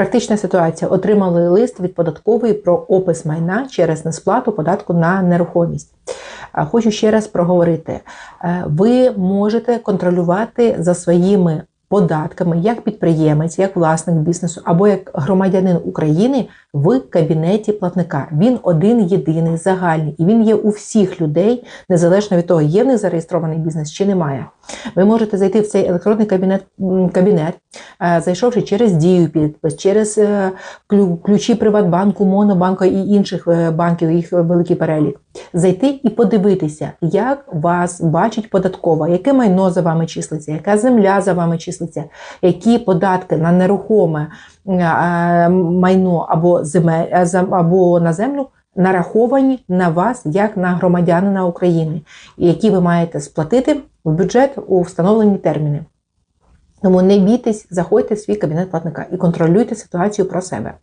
Практична ситуація. Отримали лист від податкової про опис майна через несплату податку на нерухомість. Хочу ще раз проговорити: Е, ви можете контролювати за своїми податками як підприємець, як власник бізнесу або як громадянин України в кабінеті платника. Він один єдиний, загальний, і він є у всіх людей, незалежно від того, є в них зареєстрований бізнес чи немає. Ви можете зайти в цей електронний кабінет, кабінет е, зайшовши через дію підпис, через е, ключі Приватбанку, Монобанку і інших е, банків, їх великий перелік. Зайти і подивитися, як вас бачить податкова, яке майно за вами числиться, яка земля за вами числиться, які податки на нерухоме майно або земель е, або на землю нараховані на вас як на громадянина України, які ви маєте сплатити в бюджет у встановлені терміни. Тому не бійтесь, заходьте в свій кабінет платника і контролюйте ситуацію про себе.